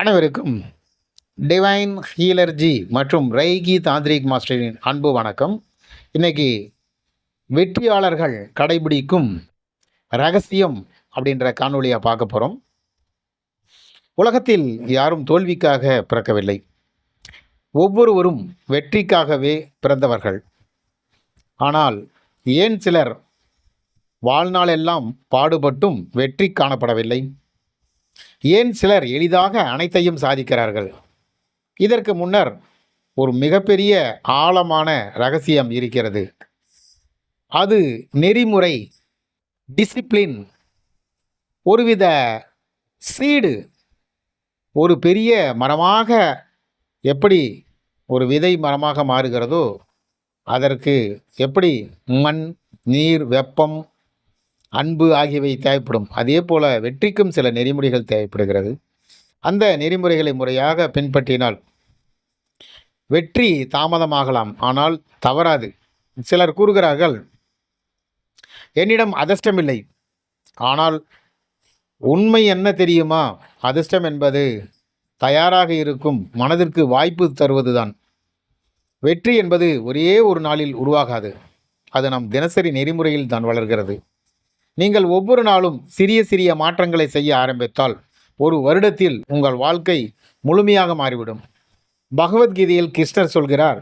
அனைவருக்கும் டிவைன் ஹீலர்ஜி மற்றும் ரைகி தாந்திரிக் மாஸ்டரின் அன்பு வணக்கம். இன்னைக்கு வெற்றியாளர்கள் கடைபிடிக்கும் ரகசியம் அப்படின்ற காணொளியை பார்க்க போகிறோம் உலகத்தில் யாரும் தோல்விக்காக பிறக்கவில்லை. ஒவ்வொருவரும் வெற்றிக்காகவே பிறந்தவர்கள். ஆனால் ஏன் சிலர் வாழ்நாளெல்லாம் பாடுபட்டும் வெற்றி காணப்படவில்லை? ஏன் சிலர் எளிதாக அனைத்தையும் சாதிக்கிறார்கள்? இதற்கு முன்னர் ஒரு மிகப்பெரிய ஆழமான ரகசியம் இருக்கிறது. அது நெறிமுறை டிசிப்ளின் ஒருவித சீடு ஒரு பெரிய மரமாக எப்படி ஒரு விதை மரமாக மாறுகிறதோ அதற்கு எப்படி மண் நீர் வெப்பம் அன்பு ஆகியவை தேவைப்படும். அதே போல வெற்றிக்கும் சில நெறிமுறைகள் தேவைப்படுகிறது. அந்த நெறிமுறைகளை முறையாக பின்பற்றினால் வெற்றி தாமதமாகலாம். ஆனால் தவறாது. சிலர் கூறுகிறார்கள் என்னிடம் அதிர்ஷ்டமில்லை ஆனால் உண்மை என்ன தெரியுமா? அதிர்ஷ்டம் என்பது தயாராக இருக்கும் மனதிற்கு வாய்ப்பு தருவதுதான். வெற்றி என்பது ஒரே ஒரு நாளில் உருவாகாது. அது நம் தினசரி நெறிமுறையில் தான் வளர்கிறது. நீங்கள் ஒவ்வொரு நாளும் சிறிய சிறிய மாற்றங்களை செய்ய ஆரம்பித்தால் ஒரு வருடத்தில் உங்கள் வாழ்க்கை முழுமையாக மாறிவிடும். பகவத்கீதையில் கிருஷ்ணர் சொல்கிறார்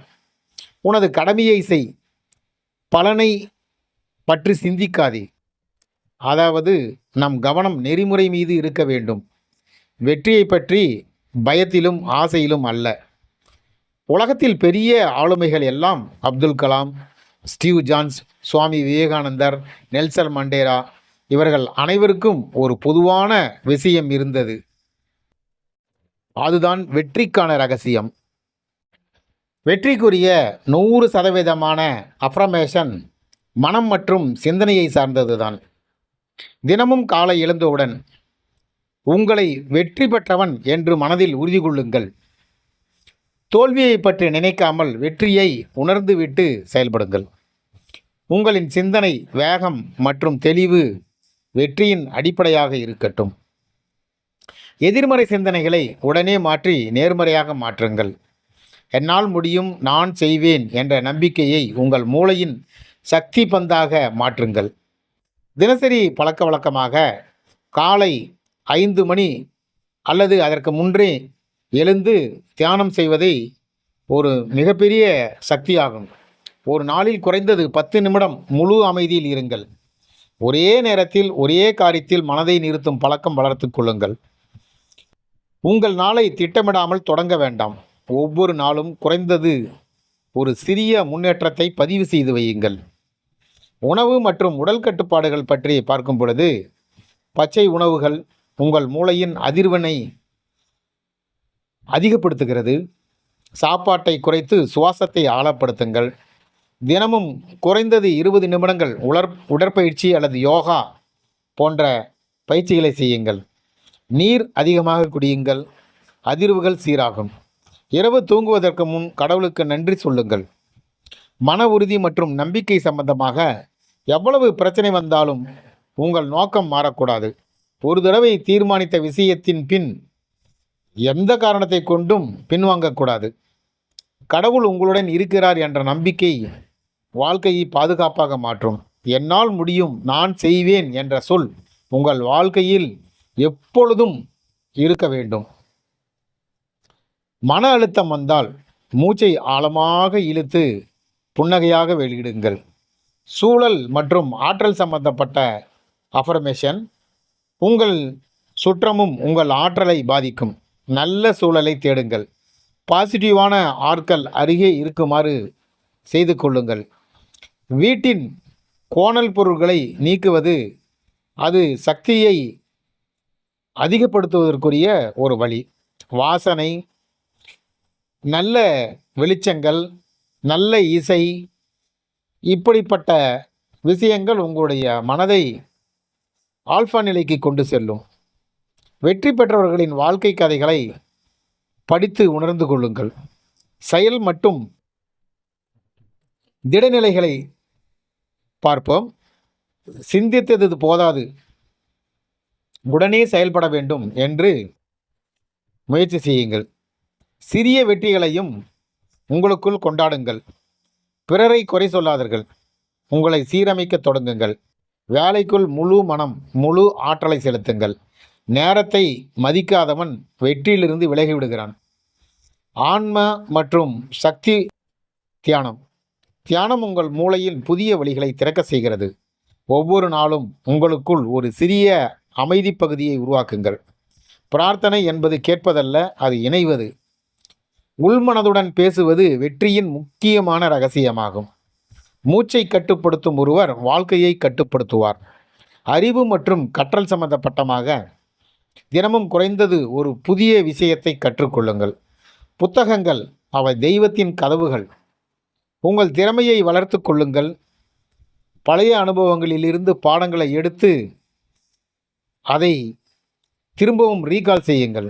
உனது கடமையை செய் பலனை பற்றி சிந்திக்காதே. அதாவது நம் கவனம் நெறிமுறை மீது இருக்க வேண்டும். வெற்றியை பற்றி பயத்திலும் ஆசையிலும் அல்ல. உலகத்தில் பெரிய ஆளுமைகள் எல்லாம் Abdul Kalam Steve Jobs Swami Vivekanandar Nelson Mandela இவர்கள் அனைவருக்கும் ஒரு பொதுவான விஷயம் இருந்தது. அதுதான் வெற்றிக்கான ரகசியம். வெற்றிக்குரிய நூறு சதவீதமான அஃப்ரமேஷன் மனம் மற்றும் சிந்தனையை சார்ந்ததுதான். தினமும் காலை எழுந்தவுடன் உங்களை வெற்றி பெற்றவன் என்று மனதில் உறுதி கொள்ளுங்கள். தோல்வியை பற்றி நினைக்காமல் வெற்றியை உணர்ந்துவிட்டு செயல்படுங்கள். உங்களின் சிந்தனை வேகம் மற்றும் தெளிவு வெற்றியின் அடிப்படையாக இருக்கட்டும். எதிர்மறை சிந்தனைகளை உடனே மாற்றி நேர்மறையாக மாற்றுங்கள். என்னால் முடியும் நான் செய்வேன் என்ற நம்பிக்கையை உங்கள் மூளையின் சக்தி பந்தாக மாற்றுங்கள். தினசரி பழக்க வழக்கமாக காலை ஐந்து மணி அல்லது அதற்கு முன்றே எழுந்து தியானம் செய்வதை ஒரு மிகப்பெரிய சக்தியாகும். ஒரு நாளில் குறைந்தது பத்து நிமிடம் முழு அமைதியில் இருங்கள். ஒரே நேரத்தில் ஒரே காரியத்தில் மனதை நிறுத்தும் பழக்கம் வளர்த்துக் கொள்ளுங்கள். உங்கள் நாளை திட்டமிடாமல் தொடங்க வேண்டாம். ஒவ்வொரு நாளும் குறைந்தது ஒரு சிறிய முன்னேற்றத்தை பதிவு செய்து வையுங்கள். உணவு மற்றும் உடல் கட்டுப்பாடுகள் பற்றி பார்க்கும் பொழுது பச்சை உணவுகள் உங்கள் மூளையின் அதிர்வனை அதிகப்படுத்துகிறது. சாப்பாட்டை குறைத்து சுவாசத்தை ஆழப்படுத்துங்கள். தினமும் குறைந்தது இருபது நிமிடங்கள் உலர் உடற்பயிற்சி அல்லது யோகா போன்ற பயிற்சிகளை செய்யுங்கள். நீர் அதிகமாக குடியுங்கள். அதிர்வுகள் சீராகும். இரவு தூங்குவதற்கு முன் கடவுளுக்கு நன்றி சொல்லுங்கள். மன உறுதி மற்றும் நம்பிக்கை சம்பந்தமாக எவ்வளவு பிரச்சனை வந்தாலும் உங்கள் நோக்கம் மாறக்கூடாது. ஒரு தடவை தீர்மானித்த விஷயத்தின் பின் எந்த காரணத்தை கொண்டும் பின்வாங்கக்கூடாது. கடவுள் உங்களுடன் இருக்கிறார் என்ற நம்பிக்கை வாழ்க்கையை பாதுகாப்பாக மாற்றும். என்னால் முடியும் நான் செய்வேன் என்ற சொல் உங்கள் வாழ்க்கையில் எப்பொழுதும் இருக்க வேண்டும். மன அழுத்தம் வந்தால் மூச்சை ஆழமாக இழுத்து புன்னகையாக வெளியிடுங்கள். சூழல் மற்றும் ஆற்றல் சம்பந்தப்பட்ட அஃபர்மேஷன் உங்கள் சுற்றமும் உங்கள் ஆற்றலை பாதிக்கும். நல்ல சூழலை தேடுங்கள். பாசிட்டிவான ஆட்கள் அருகே இருக்குமாறு செய்து கொள்ளுங்கள். வீட்டின் கோணல் பொருட்களை நீக்குவது அது சக்தியை அதிகப்படுத்துவதற்குரிய ஒரு வழி. வாசனை நல்ல வெளிச்சங்கள் நல்ல இசை இப்படிப்பட்ட விஷயங்கள் உங்களுடைய மனதை ஆல்ஃபா நிலைக்கு கொண்டு செல்லும். வெற்றி பெற்றவர்களின் வாழ்க்கை கதைகளை படித்து உணர்ந்து கொள்ளுங்கள். செயல் மற்றும் திடநிலைகளை பார்ப்போம். சிந்தித்தது போதாது. உடனே செயல்பட வேண்டும் என்று முயற்சி செய்யுங்கள். சிறிய வெற்றிகளையும் உங்களுக்குள் கொண்டாடுங்கள். பிறரை குறை சொல்லாதீர்கள். உங்களை சீரமைக்கத் தொடங்குங்கள். வேலைக்குள் முழு மனம் முழு ஆற்றலை செலுத்துங்கள். நேரத்தை மதிக்காதவன் வெற்றியிலிருந்து விலகி விடுகிறான். ஆன்ம மற்றும் சக்தி தியானம். தியானம் உங்கள் மூளையில் புதிய வழிகளை திறக்க செய்கிறது. ஒவ்வொரு நாளும் உங்களுக்குள் ஒரு சிறிய அமைதி பகுதியை உருவாக்குங்கள். பிரார்த்தனை என்பது கேட்பதல்ல அது இணைவது. உள்மனதுடன் பேசுவது வெற்றியின் முக்கியமான ரகசியமாகும். மூச்சை கட்டுப்படுத்தும் ஒருவர் வாழ்க்கையை கட்டுப்படுத்துவார். அறிவு மற்றும் கற்றல் சம்பந்தப்பட்டமாக தினமும் குறைந்தது ஒரு புதிய விஷயத்தை கற்றுக்கொள்ளுங்கள். புத்தகங்கள் அவை தெய்வத்தின் கதவுகள் உங்கள் திறமையை வளர்த்து கொள்ளுங்கள். பழைய அனுபவங்களிலிருந்து பாடங்களை எடுத்து அதை திரும்பவும் ரீகால் செய்யுங்கள்.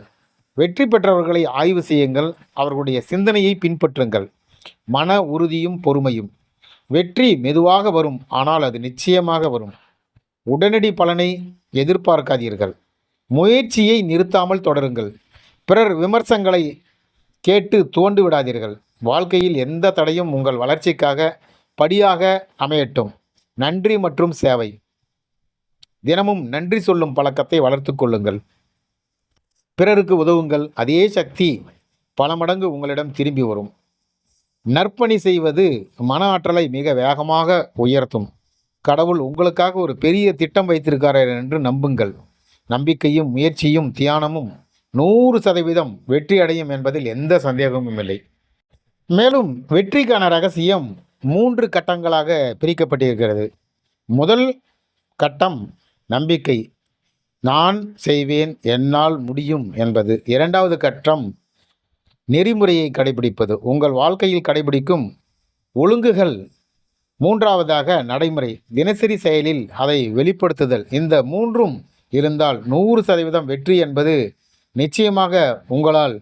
வெற்றி பெற்றவர்களை ஆய்வு செய்யுங்கள். அவர்களுடைய சிந்தனையை பின்பற்றுங்கள். மன உறுதியும் பொறுமையும். வெற்றி மெதுவாக வரும். ஆனால் அது நிச்சயமாக வரும். உடனடி பலனை எதிர்பார்க்காதீர்கள். முயற்சியை நிறுத்தாமல் தொடருங்கள். பிறர் விமர்சங்களை கேட்டு தோண்டு விடாதீர்கள் வாழ்க்கையில் எந்த தடையும் உங்கள் வளர்ச்சிக்காக படியாக அமையட்டும். நன்றி மற்றும் சேவை. தினமும் நன்றி சொல்லும் பழக்கத்தை வளர்த்து கொள்ளுங்கள். பிறருக்கு உதவுங்கள். அதே சக்தி பல மடங்கு உங்களிடம் திரும்பி வரும். நற்பணி செய்வது மன ஆற்றலை மிக வேகமாக உயர்த்தும். கடவுள் உங்களுக்காக ஒரு பெரிய திட்டம் வைத்திருக்கிறார் என்று நம்புங்கள். நம்பிக்கையும் முயற்சியும் தியானமும் நூறு சதவீதம் வெற்றி அடையும் என்பதில் எந்த சந்தேகமும் இல்லை. மேலும் வெற்றிக்கான ரகசியம் மூன்று கட்டங்களாக பிரிக்கப்பட்டிருக்கிறது. முதல் கட்டம் நம்பிக்கை. நான் செய்வேன் என்னால் முடியும் என்பது. இரண்டாவது கட்டம் நெறிமுறையை கடைபிடிப்பது. உங்கள் வாழ்க்கையில் கடைபிடிக்கும் ஒழுங்குகள். மூன்றாவதாக நடைமுறை. தினசரி செயலில் அதை வெளிப்படுத்துதல். இந்த மூன்றும் இருந்தால் நூறு சதவீதம் வெற்றி என்பது நிச்சயமாக உங்களால்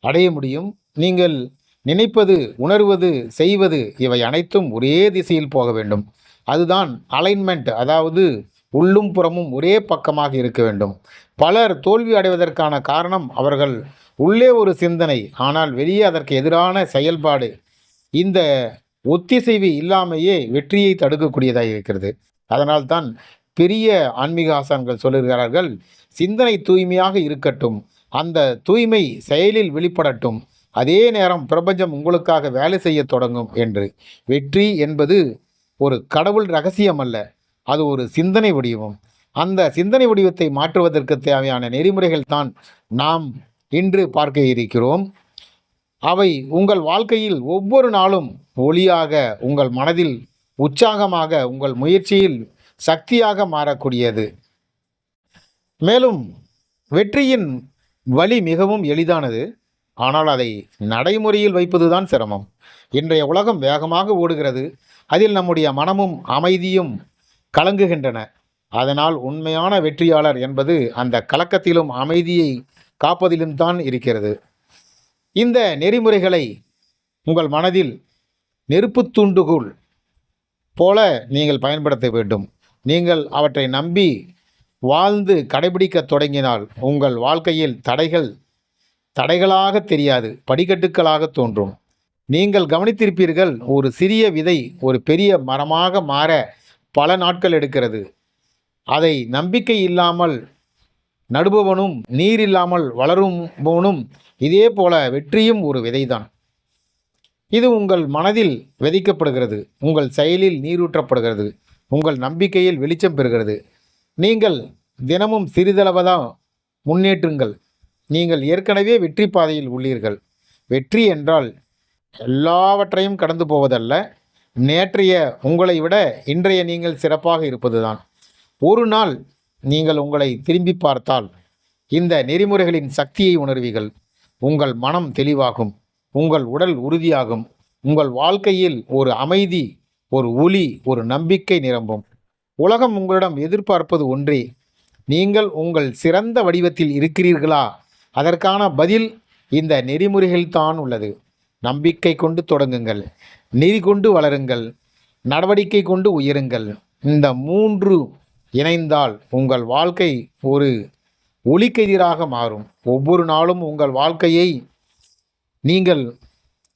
அடைய முடியும். நீங்கள் நினைப்பது உணர்வது செய்வது இவை அனைத்தும் ஒரே திசையில் போக வேண்டும். அதுதான் அலைன்மெண்ட் அதாவது உள்ளும் புறமும் ஒரே பக்கமாக இருக்க வேண்டும். பலர் தோல்வி அடைவதற்கான காரணம் அவர்கள் உள்ளே ஒரு சிந்தனை ஆனால் வெளியே அதற்கு எதிரான செயல்பாடு. இந்த ஒத்திசைவு இல்லாமையே வெற்றியை தடுக்கக்கூடியதாக இருக்கிறது. அதனால்தான் பெரிய ஆன்மீக ஆசான்கள் சொல்லுகிறார்கள் சிந்தனை தூய்மையாக இருக்கட்டும் அந்த தூய்மை செயலில் வெளிப்படட்டும். அதே நேரம் பிரபஞ்சம் உங்களுக்காக வேலை செய்ய தொடங்கும் என்று. வெற்றி என்பது ஒரு கடவுள் ரகசியம் அல்ல அது ஒரு சிந்தனை வடிவம். அந்த சிந்தனை வடிவத்தை மாற்றுவதற்கு தேவையான நெறிமுறைகள் தான் நாம் இன்று பார்க்க இருக்கிறோம். அவை உங்கள் வாழ்க்கையில் ஒவ்வொரு நாளும் ஒளியாக உங்கள் மனதில் உற்சாகமாக உங்கள் முயற்சியில் சக்தியாக மாறக்கூடியது. மேலும் வெற்றியின் வழி மிகவும் எளிதானது. ஆனால் அதை நடைமுறையில் வைப்பதுதான் சிரமம். இன்றைய உலகம் வேகமாக ஓடுகிறது. அதில் நம்முடைய மனமும் அமைதியும் கலங்குகின்றன. அதனால் உண்மையான வெற்றியாளர் என்பது அந்த கலக்கத்திலும் அமைதியை காப்பதிலும் தான் இருக்கிறது. இந்த நெறிமுறைகளை உங்கள் மனதில் நெருப்புத் துண்டுகுள் போல நீங்கள் பயன்படுத்த வேண்டும். நீங்கள் அவற்றை நம்பி வாழ்ந்து கடைபிடிக்க தொடங்கினால் உங்கள் வாழ்க்கையில் தடைகள் தடைகளாக தெரியாது படிக்கட்டுக்களாக தோன்றும். நீங்கள் கவனித்திருப்பீர்கள் ஒரு சிறிய விதை ஒரு பெரிய மரமாக மாற பல நாட்கள் எடுக்கிறது. அதை நம்பிக்கை இல்லாமல் நடுபவனும் நீர் இல்லாமல் வளரும்பவனும் இதே போல வெற்றியும் ஒரு விதைதான். இது உங்கள் மனதில் விதைக்கப்படுகிறது உங்கள் செயலில் நீரூற்றப்படுகிறது உங்கள் நம்பிக்கையில் வெளிச்சம் பெறுகிறது. நீங்கள் தினமும் சிறிதளவுதான் முன்னேற்றுங்கள். நீங்கள் ஏற்கனவே வெற்றி பாதையில் உள்ளீர்கள். வெற்றி என்றால் எல்லாவற்றையும் கடந்து போவதல்ல. நேற்றைய உங்களை விட இன்றைய நீங்கள் சிறப்பாக இருப்பதுதான். ஒரு நாள் நீங்கள் உங்களை திரும்பி பார்த்தால் இந்த நெறிமுறைகளின் சக்தியை உணர்வீர்கள். உங்கள் மனம் தெளிவாகும். உங்கள் உடல் உறுதியாகும். உங்கள் வாழ்க்கையில் ஒரு அமைதி ஒரு ஒளி ஒரு நம்பிக்கை நிரம்பும். உலகம் உங்களிடம் எதிர்பார்ப்பது ஒன்றே. நீங்கள் உங்கள் சிறந்த வடிவத்தில் இருக்கிறீர்களா? அதற்கான பதில் இந்த நெறிமுறைகள் தான் உள்ளது. நம்பிக்கை கொண்டு தொடங்குங்கள் நெறி கொண்டு வளருங்கள் நடவடிக்கை கொண்டு உயருங்கள். இந்த மூன்று இணைந்தால் உங்கள் வாழ்க்கை ஒரு ஒளிக்கெதிராக மாறும். ஒவ்வொரு நாளும் உங்கள் வாழ்க்கையை நீங்கள்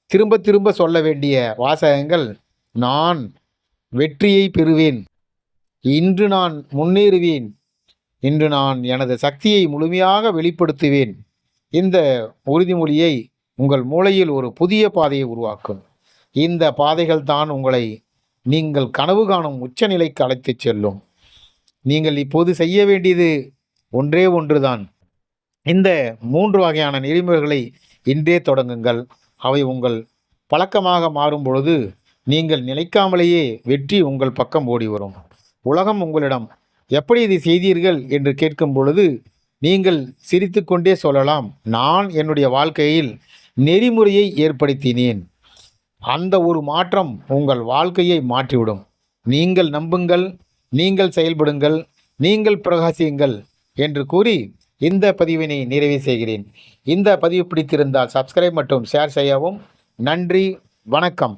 திரும்ப திரும்ப சொல்ல வேண்டிய வாசகங்கள் நான் வெற்றியை பெறுவேன். இன்று நான் முன்னேறுவேன். இன்று நான் எனது சக்தியை முழுமையாக வெளிப்படுத்துவேன். இந்த உறுதிமொழியை உங்கள் மூளையில் ஒரு புதிய பாதையை உருவாக்கும். இந்த பாதைகள் தான் உங்களை நீங்கள் கனவு காணும் உச்சநிலைக்கு அழைத்துச் செல்லும். நீங்கள் இப்போது செய்ய வேண்டியது ஒன்றே ஒன்றுதான். இந்த மூன்று வகையான நெறிமுறைகளை இன்றே தொடங்குங்கள். அவை உங்கள் பழக்கமாக மாறும் பொழுது நீங்கள் நினைக்காமலேயே வெற்றி உங்கள் பக்கம் ஓடி வரும். உலகம் உங்களிடம் எப்படி இதை செய்தீர்கள்? என்று கேட்கும் பொழுது நீங்கள் சிரித்துக்கொண்டே சொல்லலாம் நான் என்னுடைய வாழ்க்கையில் நெறிமுறையை ஏற்படுத்தினேன். அந்த ஒரு மாற்றம் உங்கள் வாழ்க்கையை மாற்றிவிடும். நீங்கள் நம்புங்கள் நீங்கள் செயல்படுங்கள் நீங்கள் பிரகாசியுங்கள் என்று கூறி இந்த பதிவினை நிறைவு செய்கிறேன். இந்த பதிவு பிடித்திருந்தால் சப்ஸ்கிரைப் மற்றும் ஷேர் செய்யவும். நன்றி வணக்கம்.